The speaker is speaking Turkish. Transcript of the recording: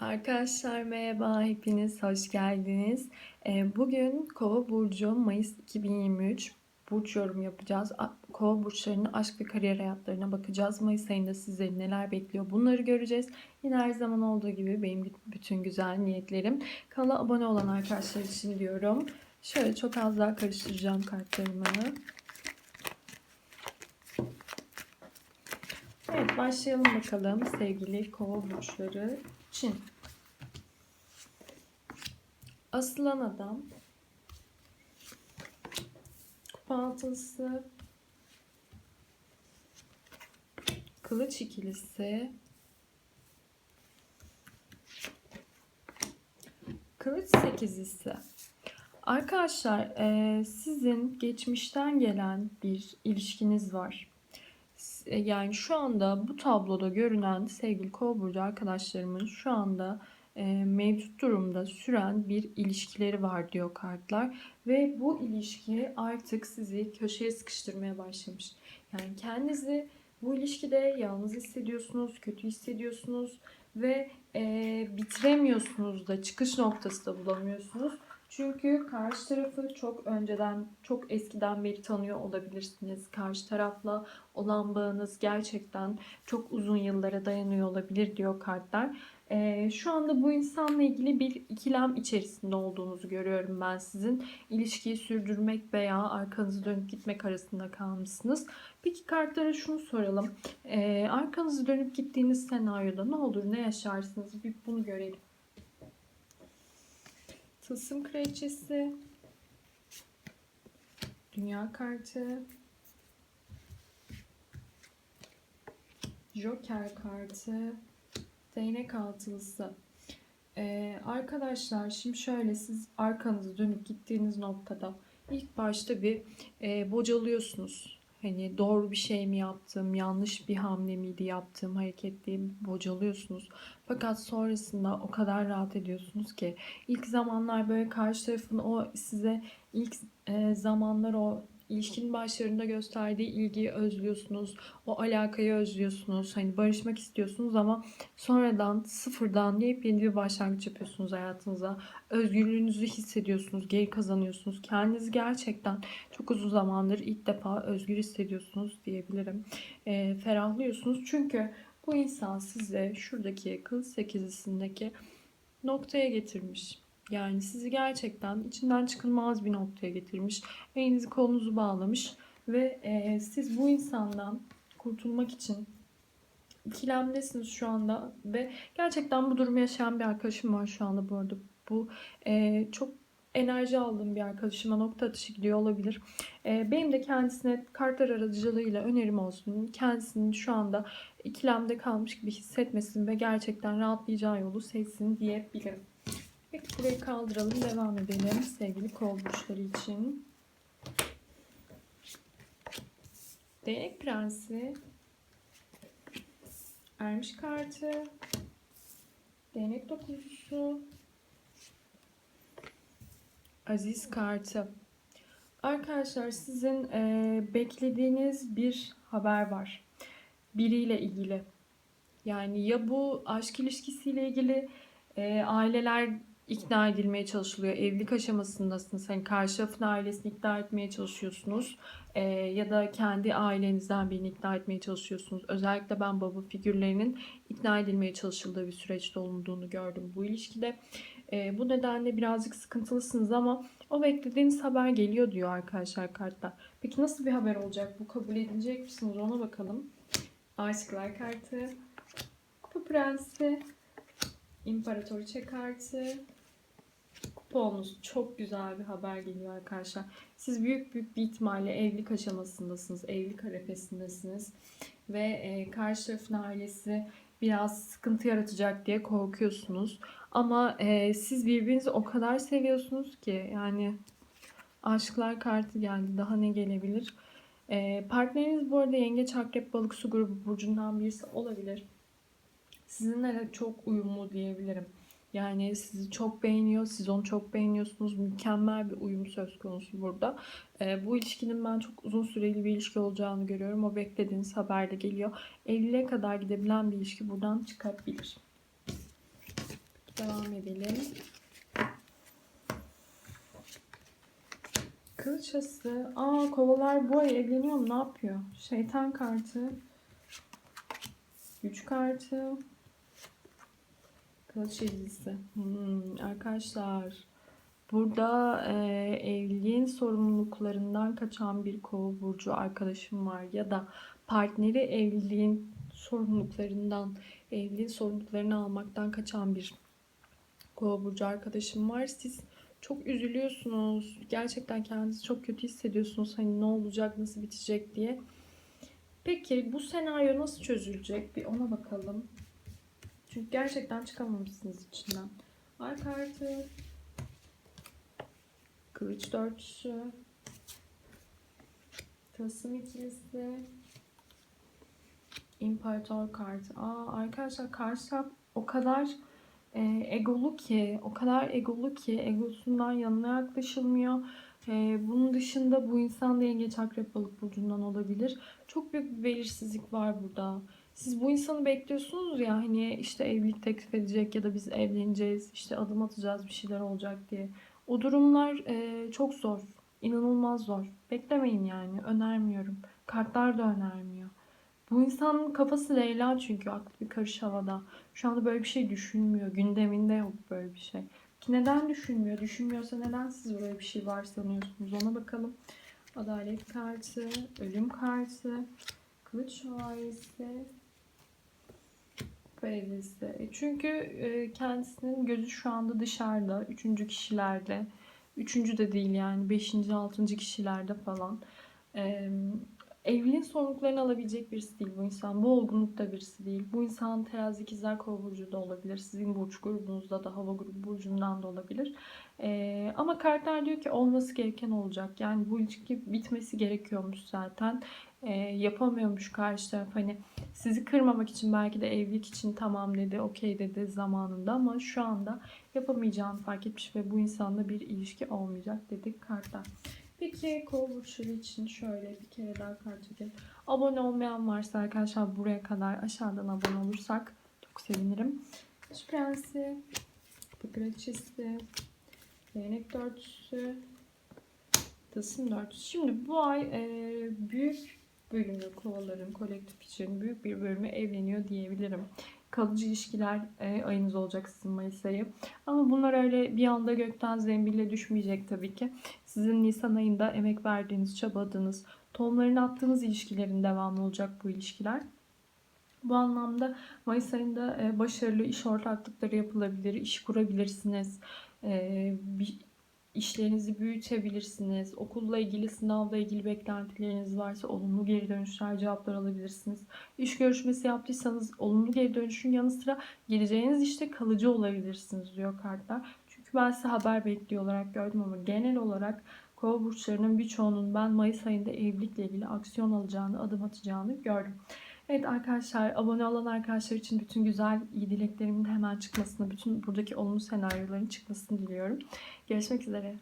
Arkadaşlar merhaba, hepiniz hoş geldiniz. Ee, Bugün Kova Burcu Mayıs 2023 burç yorum yapacağız. Kova burçlarının aşk ve kariyer hayatlarına bakacağız. Mayıs ayında sizleri neler bekliyor bunları göreceğiz. Yine her zaman olduğu gibi benim bütün güzel niyetlerim. Kanala abone olan arkadaşlar için diyorum. Şöyle çok az daha karıştıracağım kartlarımı. Evet başlayalım bakalım sevgili kova burçları için. Asılan adam. Kupa altılısı. Kılıç ikilisi. Kılıç sekizlisi. Arkadaşlar sizin geçmişten gelen bir ilişkiniz var. S- Yani şu anda bu tabloda görünen sevgili kova burcu arkadaşlarımın şu anda e, mevcut durumda süren bir ilişkileri var diyor kartlar ve bu ilişki artık sizi köşeye sıkıştırmaya başlamış. Yani kendinizi bu ilişkide yalnız hissediyorsunuz, kötü hissediyorsunuz ve e, bitiremiyorsunuz da çıkış noktası da bulamıyorsunuz. Çünkü karşı tarafı çok önceden, çok eskiden beri tanıyor olabilirsiniz. Karşı tarafla olan bağınız gerçekten çok uzun yıllara dayanıyor olabilir diyor kartlar. Ee, şu anda bu insanla ilgili bir ikilem içerisinde olduğunuzu görüyorum ben sizin. İlişkiyi sürdürmek veya arkanızı dönüp gitmek arasında kalmışsınız. Peki kartlara şunu soralım. Ee, arkanızı dönüp gittiğiniz senaryoda ne olur, ne yaşarsınız? Bir bunu görelim. Tılsım kraliçesi. Dünya kartı. Joker kartı. Değnek altılısı. Ee, arkadaşlar şimdi şöyle siz arkanızı dönüp gittiğiniz noktada ilk başta bir e, bocalıyorsunuz. Hani doğru bir şey mi yaptım, yanlış bir hamle miydi yaptığım hareket diye bocalıyorsunuz. Fakat sonrasında o kadar rahat ediyorsunuz ki ilk zamanlar böyle karşı tarafın o size ilk e, zamanlar o ilişkinin başlarında gösterdiği ilgiyi özlüyorsunuz. O alakayı özlüyorsunuz. Hani barışmak istiyorsunuz ama sonradan sıfırdan yepyeni bir başlangıç yapıyorsunuz hayatınıza. Özgürlüğünüzü hissediyorsunuz, geri kazanıyorsunuz. Kendinizi gerçekten çok uzun zamandır ilk defa özgür hissediyorsunuz diyebilirim. E, ferahlıyorsunuz çünkü bu insan size şuradaki kız sekizisindeki noktaya getirmiş. Yani sizi gerçekten içinden çıkılmaz bir noktaya getirmiş. Elinizi kolunuzu bağlamış ve e, siz bu insandan kurtulmak için ikilemdesiniz şu anda ve gerçekten bu durumu yaşayan bir arkadaşım var şu anda bu arada. Bu e, çok enerji aldığım bir arkadaşıma nokta atışı gidiyor olabilir. E, benim de kendisine kartlar aracılığıyla önerim olsun. Kendisinin şu anda ikilemde kalmış gibi hissetmesin ve gerçekten rahatlayacağı yolu seçsin diyebilirim. Peki burayı kaldıralım. Devam edelim sevgili kol burçları için. Değnek prensi. Ermiş kartı. Değnek dokuzlusu. Aziz kartı. Arkadaşlar sizin e, beklediğiniz bir haber var. Biriyle ilgili. Yani ya bu aşk ilişkisiyle ilgili e, aileler ikna edilmeye çalışılıyor. Evlilik aşamasındasınız. Hani karşı tarafın ailesini ikna etmeye çalışıyorsunuz. E, ya da kendi ailenizden birini ikna etmeye çalışıyorsunuz. Özellikle ben baba figürlerinin ikna edilmeye çalışıldığı bir süreçte olunduğunu gördüm bu ilişkide. E, bu nedenle birazcık sıkıntılısınız ama o beklediğiniz haber geliyor diyor arkadaşlar kartlar. Peki nasıl bir haber olacak? Bu kabul edilecek misiniz? Ona bakalım. Aşıklar kartı. Kupa prensi. İmparatoriçe kartı. Kuponuz çok güzel bir haber geliyor arkadaşlar. Siz büyük büyük bir ihtimalle evlilik aşamasındasınız. Evlilik arefesindesiniz. Ve e, karşı tarafın ailesi biraz sıkıntı yaratacak diye korkuyorsunuz. Ama e, siz birbirinizi o kadar seviyorsunuz ki yani aşklar kartı geldi. Daha ne gelebilir? E, partneriniz bu arada yengeç, akrep, balık, su grubu burcundan birisi olabilir. Sizinle çok uyumlu diyebilirim. Yani sizi çok beğeniyor, siz onu çok beğeniyorsunuz. Mükemmel bir uyum söz konusu burada. Ee, bu ilişkinin ben çok uzun süreli bir ilişki olacağını görüyorum. O beklediğiniz haber de geliyor. Evliliğe kadar gidebilen bir ilişki buradan çıkabilir. Devam edelim. Kılıçası. Aa kovalar bu ay evleniyor mu? Ne yapıyor? Şeytan kartı. Güç kartı. Kılıç yedilisi. Hmm, arkadaşlar. Burada e, evliliğin sorumluluklarından kaçan bir kova burcu arkadaşım var. Ya da partneri evliliğin sorumluluklarından, evliliğin sorumluluklarını almaktan kaçan bir kova burcu arkadaşım var. Siz çok üzülüyorsunuz. Gerçekten kendinizi çok kötü hissediyorsunuz. Hani ne olacak, nasıl bitecek diye. Peki bu senaryo nasıl çözülecek? Bir ona bakalım. Çünkü gerçekten çıkamamışsınız içinden. Ay kartı. Kılıç dörtlüsü. Tılsım ikilisi. İmparator kartı. Aa arkadaşlar karşı taraf o kadar e, egolu ki, o kadar egolu ki egosundan yanına yaklaşılmıyor. E, bunun dışında bu insan da yengeç akrep balık burcundan olabilir. Çok büyük bir belirsizlik var burada. Siz bu insanı bekliyorsunuz ya hani işte evlilik teklif edecek ya da biz evleneceğiz, işte adım atacağız bir şeyler olacak diye. O durumlar e, çok zor. inanılmaz zor. Beklemeyin yani. Önermiyorum. Kartlar da önermiyor. Bu insanın kafası Leyla çünkü aklı bir karış havada. Şu anda böyle bir şey düşünmüyor. Gündeminde yok böyle bir şey. Ki neden düşünmüyor? Düşünmüyorsa neden siz böyle bir şey var sanıyorsunuz? Ona bakalım. Adalet kartı, ölüm kartı, kılıç şövalyesi, Perisi. E Çünkü e, kendisinin gözü şu anda dışarıda. Üçüncü kişilerde. Üçüncü de değil yani. Beşinci, altıncı kişilerde falan. Evliliğin sorumluluklarını alabilecek birisi değil bu insan. Bu olgunlukta birisi değil. Bu insan terazi ikizler kova burcu da olabilir. Sizin burç grubunuzda da hava grubu burcundan da olabilir. E, ama kartlar diyor ki olması gereken olacak. Yani bu ilişki bitmesi gerekiyormuş zaten. E, yapamıyormuş karşı taraf. Hani sizi kırmamak için belki de evlilik için tamam dedi, okey dedi zamanında ama şu anda yapamayacağını fark etmiş ve bu insanla bir ilişki olmayacak dedik kartlar. Peki burçları için şöyle bir kere daha kart çekelim. Abone olmayan varsa arkadaşlar buraya kadar aşağıdan abone olursak çok sevinirim. Kış Prensi, Kraliçesi, Değnek Dörtüsü, Tılsım Dörtüsü. Şimdi bu ay e, büyük bölümü kovaların kolektif için büyük bir bölümü evleniyor diyebilirim. Kalıcı ilişkiler e, ayınız olacak sizin Mayıs ayı. Ama bunlar öyle bir anda gökten zembille düşmeyecek tabii ki. Sizin Nisan ayında emek verdiğiniz, çabaladığınız, tohumlarını attığınız ilişkilerin devamı olacak bu ilişkiler. Bu anlamda Mayıs ayında e, başarılı iş ortaklıkları yapılabilir, iş kurabilirsiniz. E, bir işlerinizi büyütebilirsiniz. Okulla ilgili, sınavla ilgili beklentileriniz varsa olumlu geri dönüşler, cevaplar alabilirsiniz. İş görüşmesi yaptıysanız olumlu geri dönüşün yanı sıra geleceğiniz işte kalıcı olabilirsiniz diyor kartlar. Çünkü ben size haber bekliyor olarak gördüm ama genel olarak kova burçlarının birçoğunun ben Mayıs ayında evlilikle ilgili aksiyon alacağını, adım atacağını gördüm. Evet arkadaşlar abone olan arkadaşlar için bütün güzel iyi dileklerimin de hemen çıkmasını, bütün buradaki olumlu senaryoların çıkmasını diliyorum. Görüşmek üzere.